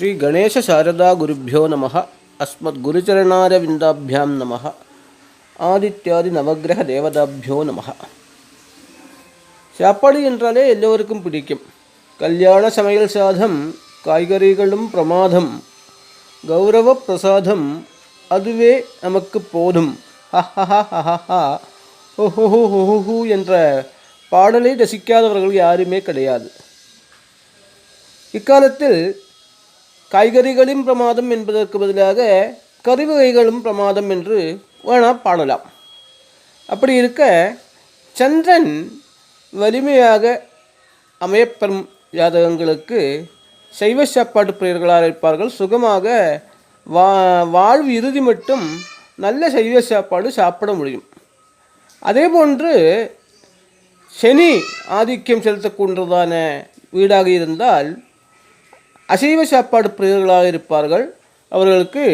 ಶ್ರೀ ಗಣೇಶ ಶಾರದಾ ಗುರುಭ್ಯೋ ನಮಃ ಅಸ್ಮದ್ ಗುರುಚರಣಾರವಿಂದಾಭ್ಯಾಂ ನಮಃ ஆதித்யாதி நவக்கிரக தேவதாபியோ நமः சாப்பாடு என்றாலே எல்லோருக்கும் பிடிக்கும் கல்யாண சமையல் சாதம் காய்கறிகளும் பிரமாதம் கௌரவ பிரசாதம் அதுவே நமக்கு போதும் ஹஹஹஹஹஹா ஹுஹுஹுஹுஹு என்ற பாடலை ரசிக்காதவர்கள் யாருமே கிடையாது இக்காலத்தில் காய்கறிகளும் பிரமாதம் என்பதற்கு பதிலாக கறிவகைகளும் பிரமாதம் என்று வேணால் பாடலாம். அப்படி இருக்க சந்திரன் வலிமையாக அமையப்பெறும் ஜாதகங்களுக்கு சைவ சாப்பாட்டு பிரியர்களாக இருப்பார்கள். சுகமாக வா வாழ்வு இறுதி மட்டும் நல்ல சைவ சாப்பாடு சாப்பிட முடியும். அதேபோன்று சனி ஆதிக்கம் செலுத்தக்கூடியதான வீடாக இருந்தால் அசைவ சாப்பாடு பிரியர்களாக இருப்பார்கள். அவர்களுக்கு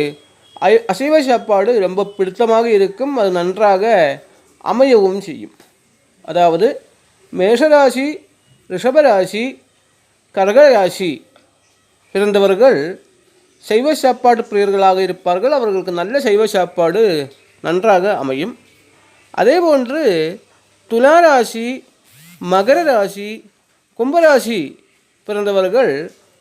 அசைவ சாப்பாடு ரொம்ப பிடித்தமாக இருக்கும். அது நன்றாக அமையவும் செய்யும். அதாவது மேஷராசி ரிஷபராசி கரகராசி பிறந்தவர்கள் சைவ சாப்பாடு பிரியர்களாக இருப்பார்கள். அவர்களுக்கு நல்ல சைவ சாப்பாடு நன்றாக அமையும். அதேபோன்று துளாராசி மகர ராசி கும்பராசி பிறந்தவர்கள்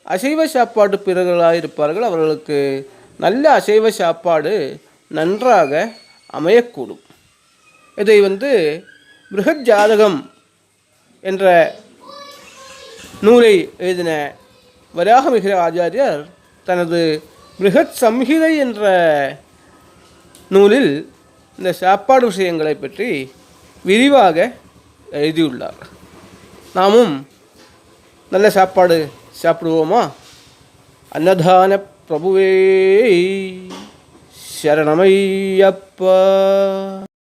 அசைவ சாப்பாடு பிறர்களாக இருப்பார்கள். அவர்களுக்கு நல்ல அசைவ சாப்பாடு நன்றாக அமையக்கூடும். இதை வந்து பிருகத் ஜாதகம் என்ற நூலை எழுதின வராகமிகிர ஆச்சாரியர் தனது பிருகத் சம்ஹிதை என்ற நூலில் இந்த சாப்பாடு விஷயங்களை பற்றி விரிவாக எழுதியுள்ளார். நாமும் நல்ல சாப்பாடு சாப்பிடுவோமா அன்னதான பிரபுவே சரணமையப்பா